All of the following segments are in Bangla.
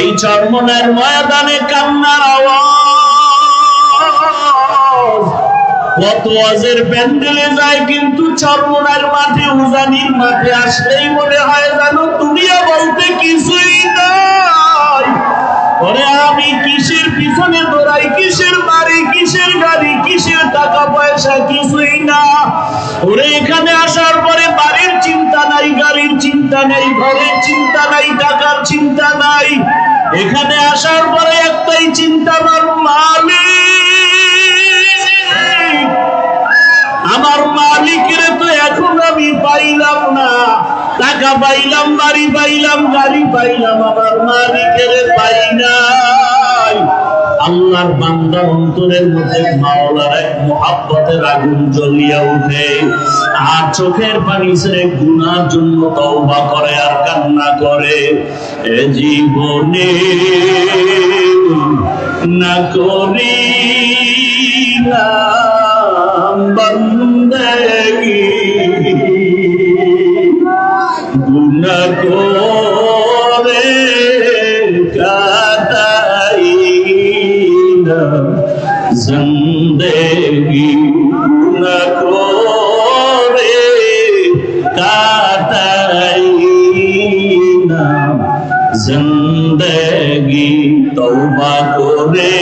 এই চর্মনের ময়দানে কান্নার আওয়াজ। কত আজের প্যান্ডেলে যায় কিন্তু চর্মনের মাঠে, উজানির মাঠে আসলেই মনে হয় জানো দুনিয়া বলতে কিছুই নাই। ওরে আমি কিসের পিছনে দৌড়াই? কিসের বাড়ি, কিসের গাড়ি, কিসের টাকা পয়সা? কিছুই না। ওরে, এখানে আসার পরে বাড়ির চিন্তা নাই, গাড়ির চিন্তা নেই, ঘরের চিন্তা নাই, টাকার চিন্তা নাই। এখানে আসার পরে একটাই চিন্তা, আমার মালিক। আমার মালিকের তো এখন আমি পাইলাম না। টাকা পাইলাম, বাড়ি পাইলাম, গাড়ি পাইলাম আমার মালিকের পাই নাই। আল্লাহর বান্দা অন্তরের মধ্যে মাওলার এক মহাব্বতের আগুন জ্বলিয়া উঠে আর চোখের পানি ছেড়ে গুনার জন্য তওবা করে আর কান্না করে। এ জীবনে না করিলাম বন্দেগী গুনা করে কাটাই না জিন্দেগি গুনা করে কাটাই না জিন্দেগি তওবা করে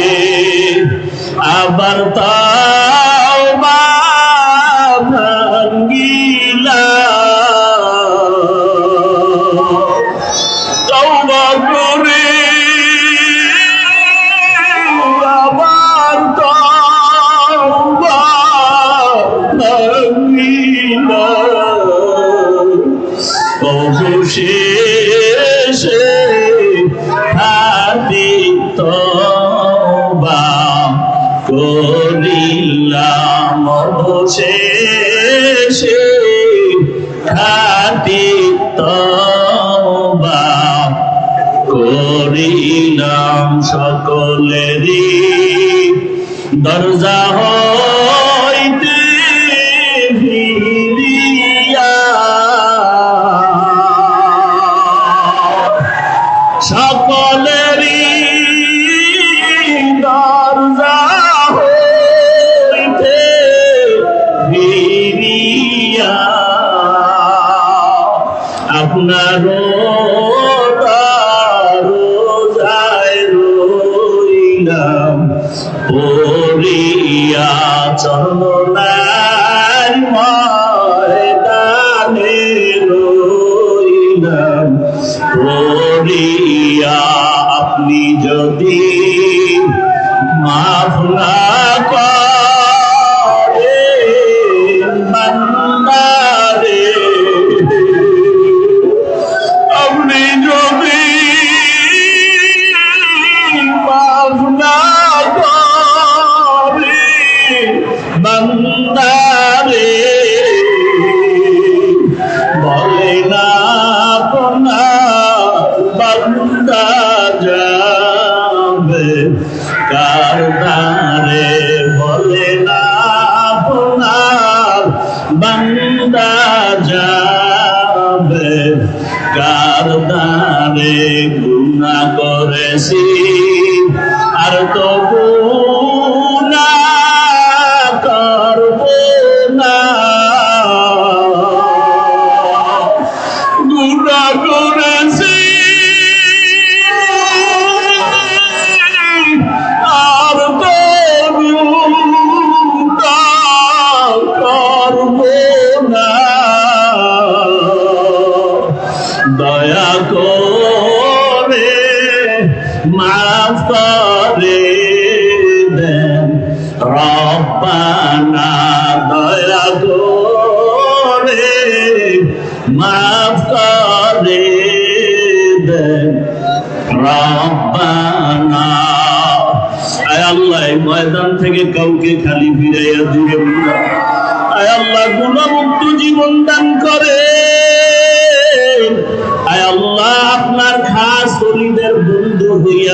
আবার তাওবা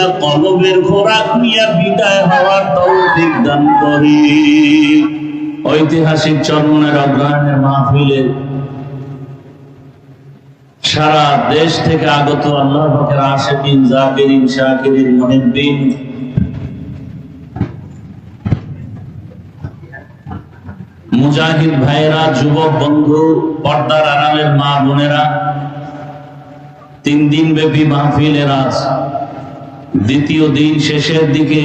হইয়া কলবের খোরাক নিয়ে বিদায় হওয়ার তৌফিক দান করি। ঐতিহাসিক চরমনের অগ্রহণের মাহফিলে সারা দেশ থেকে আগত আল্লাহ পাকের আশেকিন, জাকিরিন, শাকিরিন, মুহিব্বিন মুজাহিদ ভাইয়েরা, যুবক বন্ধু, পর্দার আড়ালের মা বোনেরা, তিন দিন ব্যাপী মাহফিলের আজ দ্বিতীয় দিন শেষের দিকে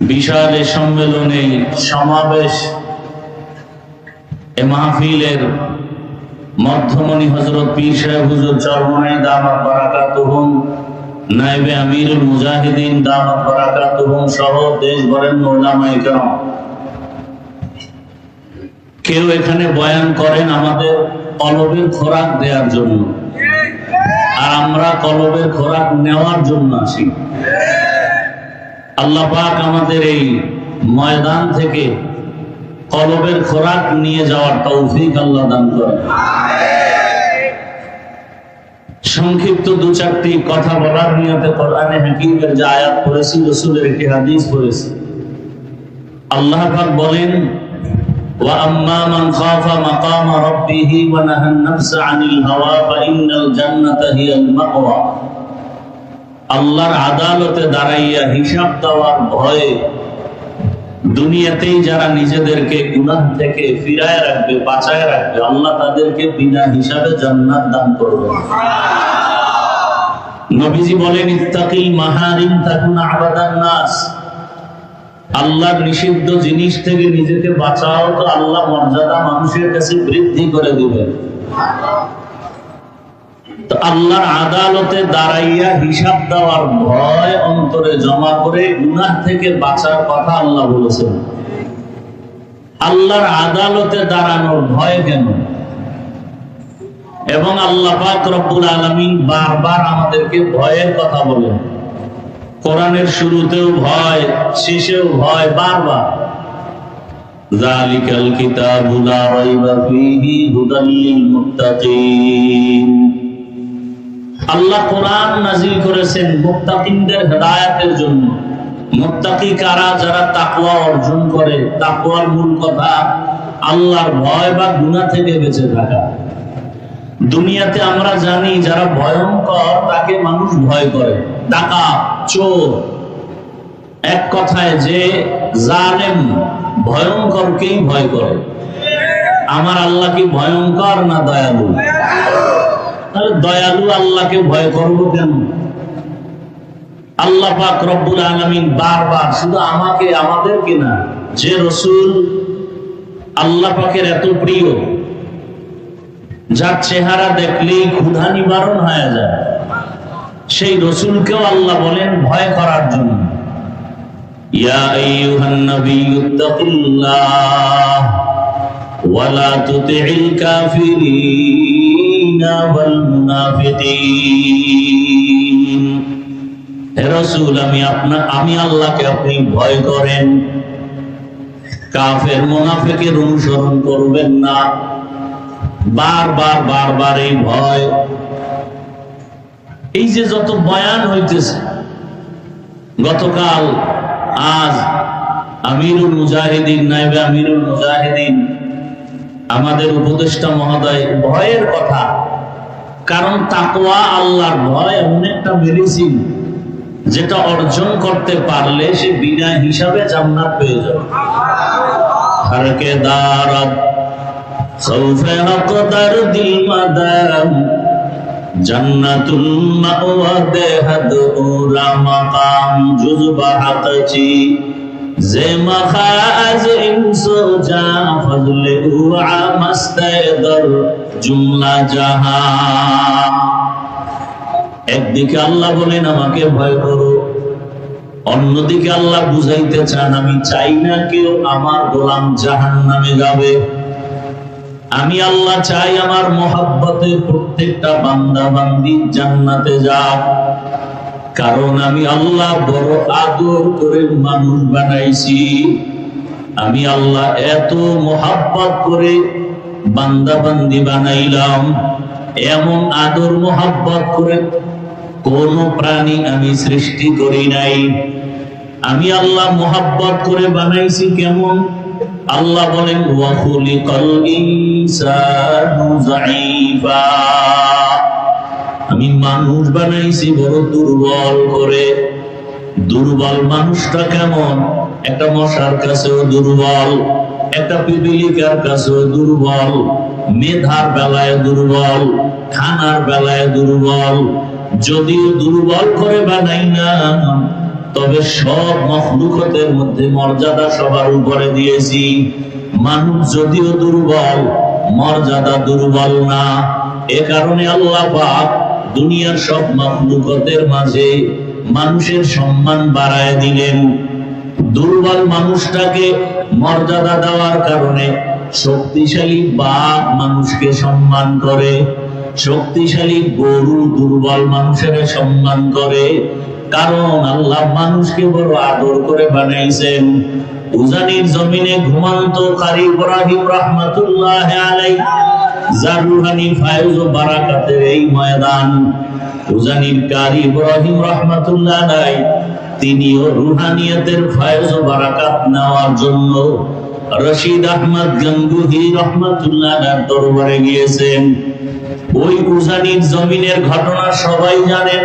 বিশাল সম্মেলনে সমাবেশ এ মাহফিলের মধ্যমণি হজরত পীর সাহেব হুজুর চরমনাই দামাত বারাকাতুহুম নাইবে আমিরুল মুজাহিদিন দামাত বারাকাতুহুম সহ দেশ ভরেন কেরাম কেউ এখানে বয়ান করেন আমাদের কলবের খোরাক দেওয়ার জন্য। আর আমরা কলবের খোরাক নেওয়ার জন্য আসি আল্লাহ পাক আমাদের এই ময়দান থেকে কলবের খোরাক নিয়ে যাওয়ার তৌফিক আল্লাহ দান করেন। সংক্ষিপ্ত দু চারটি কথা বলার নিয়তে কোরআনে হাকিমের যে আয়াত পড়েছি, রসুলের একটি হাদিস পড়েছি। আল্লাহ পাক বলেন وأما من خاف مقام ربه ونهى النفس عن الهوى فإن الجنة هي المأوى আল্লাহর আদালতে দাঁড়াইয়া হিসাব দেওয়ার ভয়ে দুনিয়াতেই যারা নিজেদেরকে গুনাহ থেকে ফিরায় রাখবে বাঁচায় রাখবে আল্লাহ তাদেরকে বিনা হিসাবে জান্নাত দান করবে নবীজি বলেন ইত্তাকিল মাহারিম তাকুন আবাদান নাস আল্লাহর নিষিদ্ধ জিনিস থেকে নিজেকে বাঁচাও তো আল্লাহ মর্যাদা মানুষের কাছে বৃদ্ধি করে দিবেন তো আল্লাহর আদালতে দাঁড়াইয়া হিসাব দেওয়ার ভয় অন্তরে জমা করে গুনাহ থেকে বাঁচার কথা আল্লাহ বলেছেন। আল্লাহর আদালতে দাঁড়ানোর ভয় কেন? এবং আল্লাহ পাক রব্বুল আলামিন বারবার আমাদেরকে ভয়ের কথা বলেন। কোরআনের শুরুতেও ভয়, শেষেও ভয়, বারবার। জালিকাল রাইবা ফীহি হুদাল মুত্তাকিন আল্লাহ কোরআন করেছেন মুত্তাকিনদের হেদায়েতের জন্য। মুত্তাকি কারা? যারা তাকওয়া অর্জন করে। তাকওয়ার মূল কথা, আল্লাহর ভয় বা গুনাহ থেকে বেঁচে থাকা। দুনিয়াতে আমরা জানি, যারা ভয়ঙ্কর, তাকে মানুষ ভয় করে। ডাকাত চোর। এক কথায় যে জালেম ভয়ঙ্করকেই ভয় করে? আমার আল্লাহ কি ভয়ঙ্কর না দয়ালু? তাহলে দয়ালু আল্লাহকে ভয় করব কেন? আল্লাহ পাক রব্বুল আলামিন বারবার, শুধু আমাকে, আমাদেরকে না, যে রসুল আল্লাহ পাকের এত প্রিয়, যার চেহারা দেখলেই ক্ষুধা নিবারণ হয়ে যায়। সেই রসুলকেও আল্লাহ বলেন ভয় করার জন্য। আমি আপনা, আমি আল্লাহকে আপনি ভয় করেন। কাফের মুনাফিকের অনুসরণ করবেন না। বারবার বারবার এই ভয় এই যে যত বয়ান হইতেছে, গতকাল আজ আমিরুল মুজাহিদিন, নাইবে আমিরুল মুজাহিদিন, আমাদের উপদেষ্টা মহোদয়, ভয়ের কথা। কারণ তাকোয়া আল্লাহর ভয় এমন একটা মেডিসিন যেটা অর্জন করতে পারলে সে বিনা হিসাবে জান্নাত পেয়ে যাবে। হারকে দারাত সৌফে দিল মাদাম। মাস্তায়দর জুমলা জাহা। একদিকে আল্লাহ বলেন, আমাকে ভয় করো। অন্যদিকে আল্লাহ বুঝাইতে চান, আমি চাই না কেউ আমার গোলাম জাহান নামে যাবে। আমি আল্লাহ চাই আমার মোহাব্বতে প্রত্যেকটা বান্দা বান্দি জান্নাতে যাক। কারণ আমি আল্লাহ বড় আদর করে মানুষ বানাইছি। আমি আল্লাহ এত মোহাব্বত করে বান্দা বান্দি বানাইলাম। এমন আদর মোহাব্বত করে কোন প্রাণী আমি সৃষ্টি করি নাই। আমি আল্লাহ মোহাব্বত করে বানাইছি কেমন? আল্লাহ বলেন ওয়াখুলিকাল ইনসানু আমি মানুষ বানাইছি বড় দুর্বল করে। দুর্বল মানুষটা কেমন? একটা মশার কাছেও দুর্বল, একটা পিপিলিকার কাছেও দুর্বল, মেধার বেলায় দুর্বল, খানার বেলায় দুর্বল। যদিও দুর্বল করে বানাই না তবে সব মখলুকতের মধ্যে মর্যাদা সবার উপরে দিয়েছি। মানুষ যদিও দুর্বল, মর্যাদা দুর্বল না। এ কারণে আল্লাহ পাক দুনিয়ার সব মখলুকতের মাঝে মানুষের সম্মান বাড়ায় দিলেন। দুর্বল মানুষটাকে মর্যাদা দেওয়ার কারণে শক্তিশালী বাঘ মানুষকে সম্মান করে, শক্তিশালী গরু দুর্বল মানুষের সম্মান করে কারণ আল্লাহ মানুষকে বড় আদর করে বানাইছেন। উজানির জমিনে ঘুমান্ত কারি ইব্রাহিম রহমাতুল্লাহ আলাই যার রুহানি ফায়জ ও বারাকাতের এই ময়দান। উজানির কারি ইব্রাহিম রহমাতুল্লাহ আলাই তিনিও রুহানিয়তের ফায়জ ও বারাকাত নেওয়ার জন্য রশিদ আহমদ গঙ্গুহি রহমাতুল্লাহ দরবারে গিয়েছেন। ওই উজানির জমিনের ঘটনা সবাই জানেন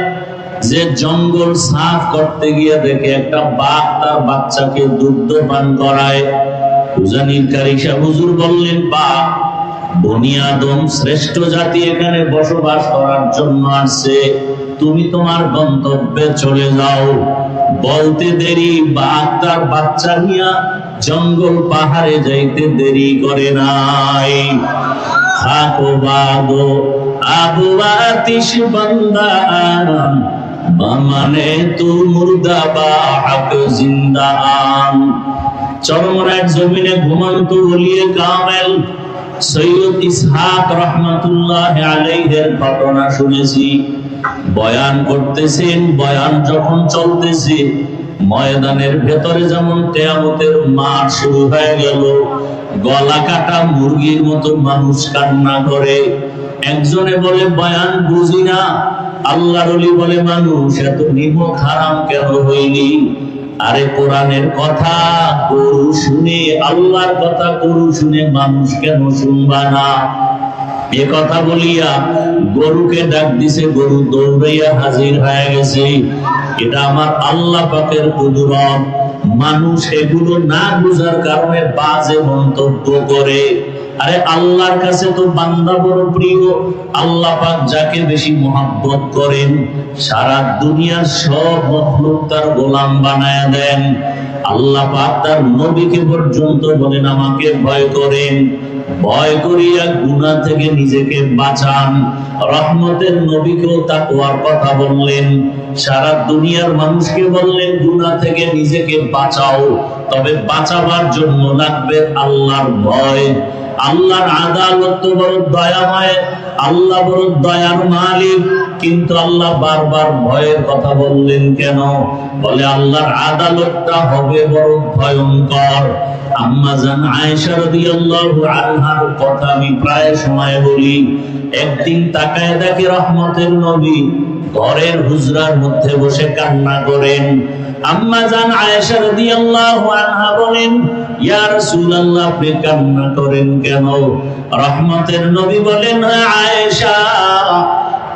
যে জঙ্গল সাফ করতে গিয়ে দেখে একটা বাঘ তার বাচ্চাকে দুগ্ধ পান করায়। হুজুর বললেন, বাঘ বনি আদম শ্রেষ্ঠ জাতি এখানে বসবাস করার জন্য আসছে তুমি তোমার গন্তব্যে চলে যাও। বলতে দেরি, বাঘ তার বাচ্চা নিয়া জঙ্গল পাহাড়ে যাইতে দেরি করে নাই। থাকো বাগো আবু আতিশ বান্দা বামানে তু মুর্দা বা জিন্দা আম চরমরার জমিনে ঘুমন্ত বলিয়ে কামেল। সৈয়দ ইসহাক রহমাতুল্লাহ আলাইহের ঘটনা শুনেছি। বয়ান করতেছেন, বয়ান যখন চলতেছে, ময়দানের ভেতরে যেমন কেয়ামতের মাঠ শুরু হয়ে গেল, গলা কাটা মুরগির মতো মানুষ কান্না করে। একজনে বলে, বয়ান বুঝি না। আল্লাহর অলি বলে, মানুষ এত নিমক হারাম কেন হইলি? আরে কোরআনের কথা, গরু শুনে, আল্লাহর কথা গরু শুনে মানুষ কেন শুনবা না? এ কথা বলিয়া গরুকে ডাক দিছে, গরু দৌড়াইয়া হাজির হয়ে গেছে। এটা আমার আল্লাহ পাকের কুদরত। মানুষ এগুলো না বুঝার কারণে বাজে মন্তব্য করে। আরে আল্লাহর কাছে তো বান্দা বড় প্রিয়। আল্লাহ পাক যাকে বেশি মহাব্বত করেন, সারা দুনিয়ার সব মখলুক তার গোলাম বানায় দেন। আল্লাহ পাক তার নবীকে পর্যন্ত বলেন, আমাকে ভয় করেন। ভয় করিয়া গুনাহ থেকে নিজেকে বাঁচান। রহমতের নবীকেও তাকওয়ার কথা বললেন। সারা দুনিয়ার মানুষকে বললেন, গুনাহ থেকে নিজেকে বাঁচাও। তবে বাঁচাবার জন্য লাগবে আল্লাহর ভয়। আল্লাহর আদালত তো বড় দয়াময় আল্লাহ বড় দয়ার মালিক। কিন্তু আল্লাহ বারবার ভয়ের কথা বললেন কেন? বলে, আল্লাহর আদালতটা হবে বড় ভয়ঙ্কর। কথা আমি প্রায় সময় বলি। একদিন রহমতের নবী ঘরের হুজরার মধ্যে বসে কান্না করেন। "হ্যাঁ,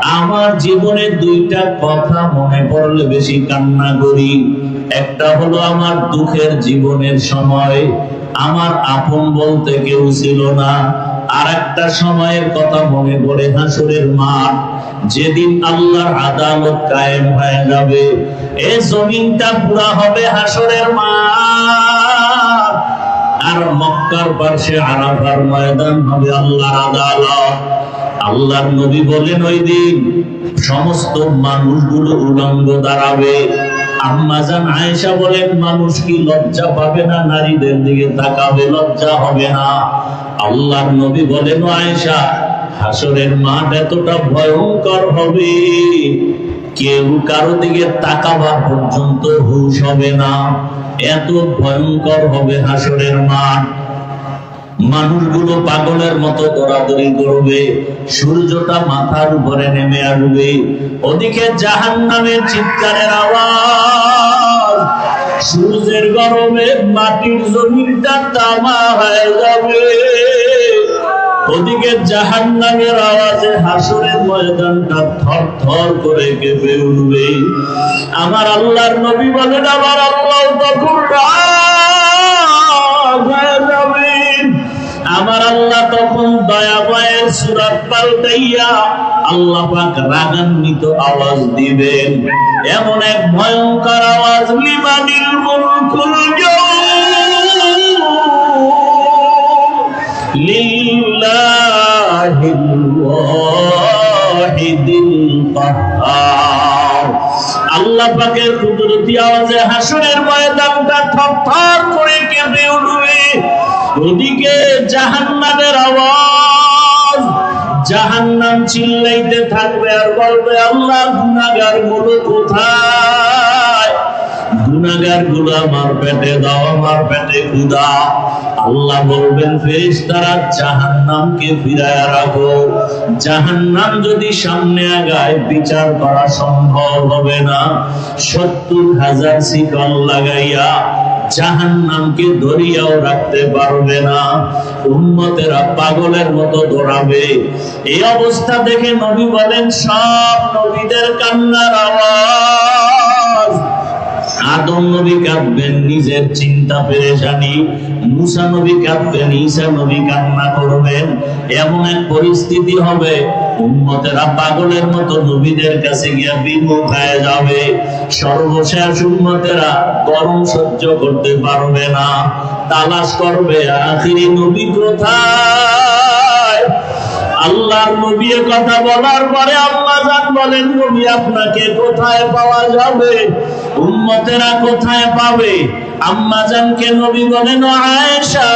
আমার জীবনে দুইটা কথা মনে পড়লে বেশি কান্না করি। একটা হলো আমার দুঃখের জীবনের সময় আমার আপন বলতে কেউ ছিল না। আর একটা সময়ের কথা মনে পড়ে হাসুরের মাঠ যেদিন আল্লাহর আদালত কায়েম হয়ে যাবে। এ জমিনটা পুরা হবে হাসরের মাঠ। আর মক্কার পাশে আরাফার ময়দান হবে আল্লাহর আদালত। আল্লাহর নবী বলেন, ওই দিন সমস্ত মানুষগুলো উলঙ্গ দাঁড়াবে। আম্মাজান আয়েশা বলেন, মানুষ কি লজ্জা পাবে না? নারীদের দিকে তাকাবে, লজ্জা হবে না। আল্লাহর নবী বলেন আয়েশা, হাসরের মাঠ এতটা ভয়ঙ্কর হবে। কেউ কারও দিকে তাকাবার পর্যন্ত হুশ হবে না। এত ভয়ঙ্কর হবে হাসরের মাঠ। মানুষগুলো পাগলের মতো দৌড়াদৌড়ি করবে, সূর্যটা মাথার উপরে নেমে আসবে। ওদিকে জাহান নামের চিৎকারের আওয়াজ, সূর্যের গরমে মাটির জমিনটা তামা হয়ে যাবে। ওদিকে জাহান নামের আওয়াজে হাসরের ময়দানটা থর থর করে কেঁপে উঠবে। আমার আল্লাহর নবী বলেন, আমার আল্লাহ তখন আমার আল্লাহ তখন দয়া পায়ের সুরাত পাল্টাইয়া আল্লাহ পাক রাগান্বিত আওয়াজ দিবেন। এমন এক ভয়ঙ্কর আওয়াজ লিমানিল মুলকুল লিল্লাহিল ওয়াহিদিল কাহ্হার আল্লাহ পাকের কুদরতি আওয়াজে হাসরের ময়দানটা থরথর করে কেঁপে উঠবে। ওদিকে জাহান্নামের আওয়াজ, জাহান্নাম চিল্লাইতে থাকবে আর বলবে, আল্লাহ গুনাহগারগুলো কোথায়? গুনাহগারগুলো আমার পেটে দাও আমার পেটে ক্ষুদা আল্লাহ বলবেন, ফেরেশতারা জাহান্নামকে ফিরায় রাখো। জাহান্নাম যদি সামনে আগায়, বিচার করা সম্ভব হবে না। সত্তর হাজার শিকল লাগাইয়া জাহান্নামকে ধরিয়াও রাখতে পারবে না। উম্মতেরা পাগলের মতো দৌড়াবে। এই অবস্থা দেখে নবী বলেন, সব নবীদের কান্নার আওয়াজ। আদম নবী কাঁদবেন, নিজের চিন্তা পেরেশানি। মুসা নবী কাঁদবেন, ঈসা নবী কান্না করবেন। এমন এক পরিস্থিতি হবে, উম্মতেরা পাগলের মতো নবীদের কাছে গিয়া বিমুখ হয়ে যাবে। সর্বশেষ উম্মতেরা গরম সহ্য করতে পারবে না, তালাশ করবে, আখিরি নবী কোথায়? আল্লাহর নবীর কথা বলার পরে আল্লাহ জান বলেন, নবী আপনাকে কোথায় পাওয়া যাবে? উম্মতেরা কোথায় পাবে? আম্মা জানকে নবী বলেন আয়েশা,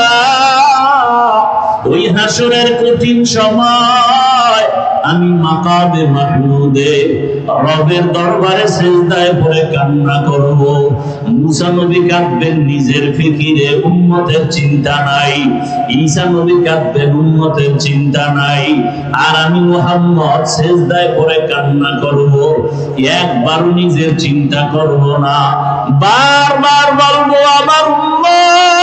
ওই হাসুরের কঠিন সময় আমি মাকাবে মাহমুদে, রবের দরবারে সেজদায় পড়ে কান্না করব। মুসা নবী কাঁদবেন নিজের ফিকিরে, উম্মতের চিন্তা নাই। ঈসা নবী কাঁদবেন উম্মতের চিন্তা নাই। আর আমি মুহাম্মদ সেজদায় পড়ে কান্না করব। একবার নিজের চিন্তা করব না। বারবার বলব, আমার উম্মত!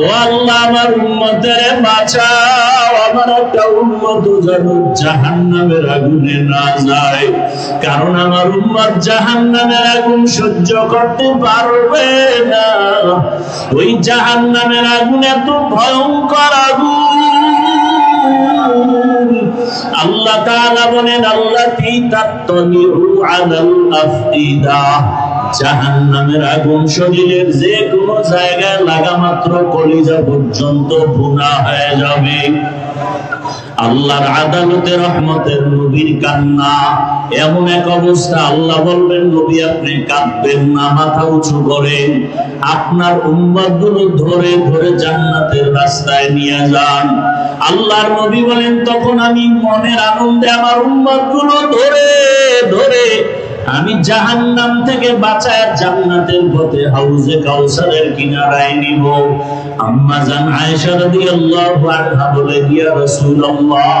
ও আল্লাহ আমার উম্মতের আমার একটা উম্মত যেন জাহান্নামের আগুনে না কারণ আমার উম্মত আগুন সহ্য পারবে না। ওই জাহান্নামের আগুন এত ভয়ঙ্কর আগুন। আল্লাহ তাআলা বলেন আল্লাতী তাত্তালিউ আলাল আফইদা জাহান্নামের আগুন শরীরের যে কোনো জায়গায় লাগা মাত্র কলিজা পর্যন্ত ভুনা হয়ে যাবে। আল্লাহর আদালতে রহমতের নবীর কান্না, এমন এক অবস্থা আল্লাহ বলবেন, নবী, আপনি কাঁদবেন না, মাথা উঁচু করেন। আপনার উম্মতগুলো ধরে ধরে জান্নাতের রাস্তায় নিয়ে যান। আল্লাহর নবী বলেন, তখন আমি মনের আনন্দে আমার উম্মতগুলো ধরে ধরে আমি জাহান্নাম থেকে বাঁচায় জান্নাতের পথে হাউজে কাউসারের কিনারায় নিব। আম্মা জান আয়েশা রাদিয়াল্লাহু আনহা বলে দিয়া রাসূলুল্লাহ,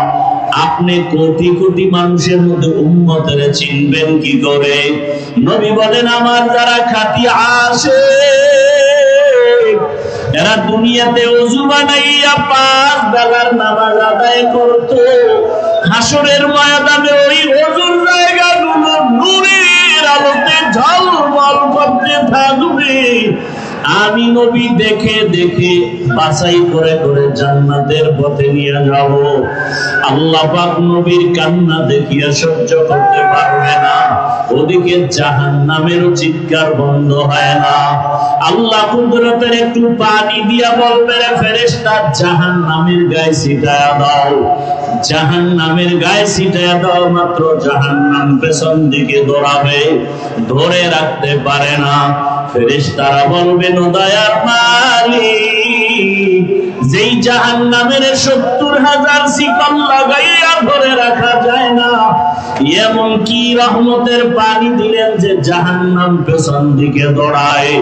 আপনি কোটি কোটি মানুষের মধ্যে উম্মতের চিনবেন কি করে? নবী বলেন, আমার যারা খাঁটি আসে। এরা দুনিয়াতে অজু বানাইয়া পাঁচ বেলার নামাজ আদায় করতো। হাসরের ময়দানে ওই অজুর ঝলমল করতে থাকবে আমি নবী দেখে দেখে বাছাই করে করে জান্নাতের পথে নিয়ে যাব। আল্লাহ পাক নবীর কান্না দেখিয়া সহ্য করতে পারবে না। ওদিকে জাহান নামেরও চিৎকার বন্ধ হয় না। আল্লাহ কুদরতের একটু পানি দিয়া বলবে রে ফেরেশতা জাহান নামের গায়ে ছিটায়া দাও। জাহান নামের গায়ে ছিটায়া দাও, মাত্র জাহান নাম পেছন দিকে দৌড়াবে। ধরে রাখতে পারে না। ফেরেশতারা বলবেন দয়ার মালিক। যেই জাহান নামের সত্তর হাজার শিকল লাগাইয়া ধরে রাখা যায় না এমন কি রহমতের পানি দিলেন যে জাহান্নাম পেছন দিকে দৌড়ায়।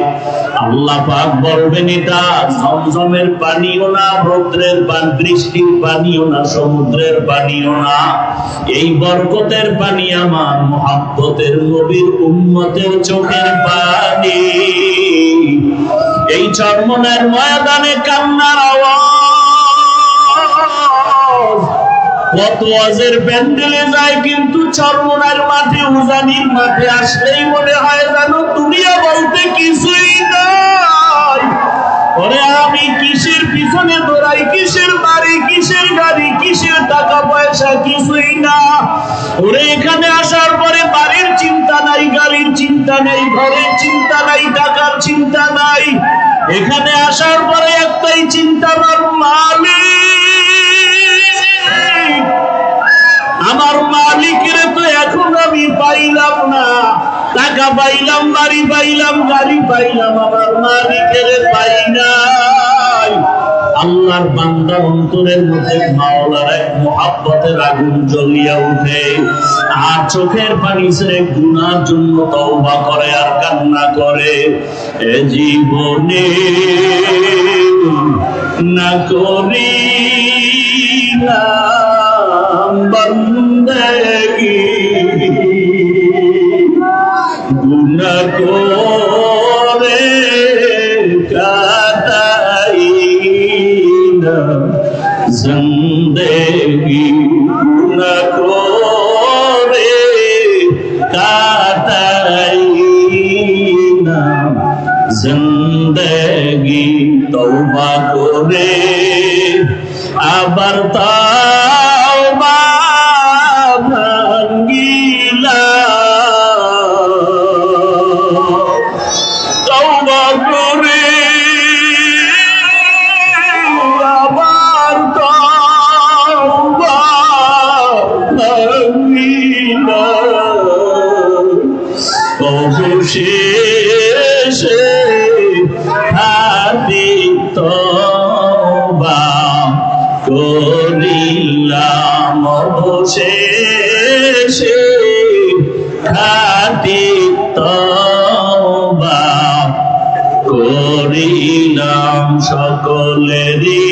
আল্লাহ পাক বলবেন, এটা জমজমের পানিও না, রৌদ্রের পান, বৃষ্টির পানিও না, সমুদ্রের পানিও না। এই বরকতের পানি আমার মহাব্বতের নবীর উম্মতের চোখের পানি। এই চর্মনের ময়দানে কান্নার আওয়াজ। কত আজের প্যান্ডেলে যায় কিন্তু চর্মনার মাঠে, উজানির মাঠে আসলেই মনে হয় জানো দুনিয়া বলতে কিছুই নাই। ওরে আমি কিসের পিছনে দৌড়াই? কিসের বাড়ি, কিসের গাড়ি, কিসের টাকা পয়সা? কিছুই না। ওরে এখানে আসার পরে বাড়ির চিন্তা নাই, গাড়ির চিন্তা নাই, ঘরের চিন্তা নাই, টাকার চিন্তা নাই। এখানে আসার পরে একটাই টাকা পাইলাম, বাড়ি পাইলাম, গাড়ি পাইলাম আমার মালিকের পাই নাই। আল্লাহর বান্দা অন্তরের মধ্যে মাওলার এক মহাব্বতের আগুন জ্বলিয়া উঠে। আর চোখের পানি সে গুনার জন্য তওবা করে আর কান্না করে। এ জীবনে না করি নাম জিন্দেগি অবশেষে হাতি তবা করিলাম সকলেরই।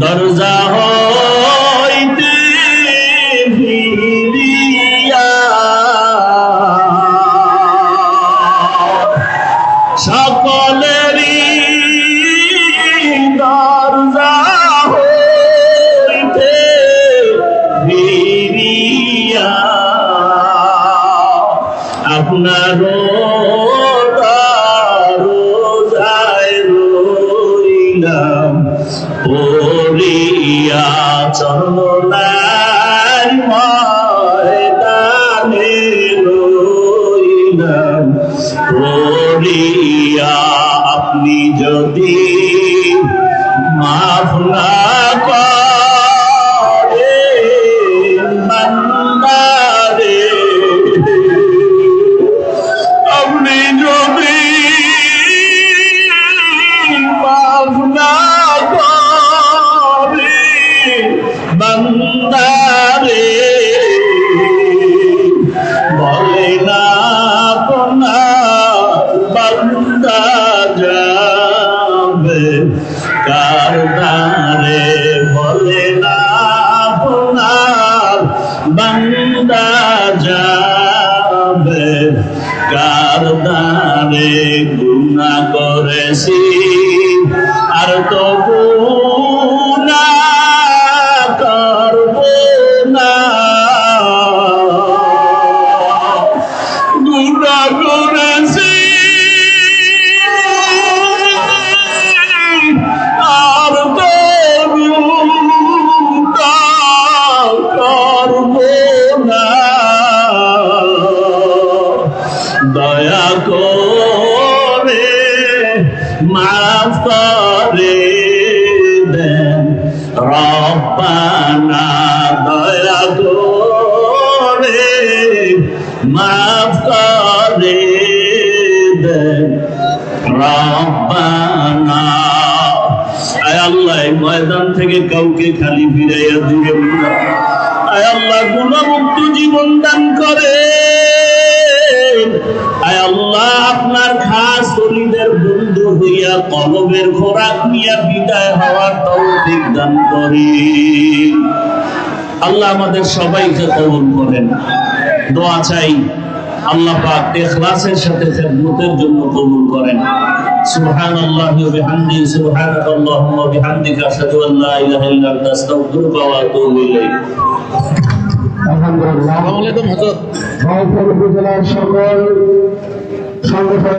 দরজা হইতে see ময়দান থেকে কাউকে খালি ফিরাইয়া দিবেন না। আয় আল্লাহ, গুণমুক্ত জীবন দান করে আয় আল্লাহ, আপনার খাস শরীরের বন্ধু হইয়া কলবের খোরাক নিয়ে বিদায় হওয়ার তৌফিক দান করে আল্লাহ আমাদের সবাইকে কবুল করেন। দোয়া চাই। আল্লাহ পাক ইখলাসের সাথে খেদমতের জন্য কবুল করেন। সুবহানাল্লাহি ওয়া বিহামদিহি সুবহানাকাল্লাহুম্মা ওয়া বিহামদিকা আশহাদু আন লা ইলাহা ইল্লা আনতা আস্তাগফিরুকা ওয়া আতুবু ইলাইক। আলহামদুলিল্লাহ। আসসালামু আলাইকুম হযরত। সকল সংগঠন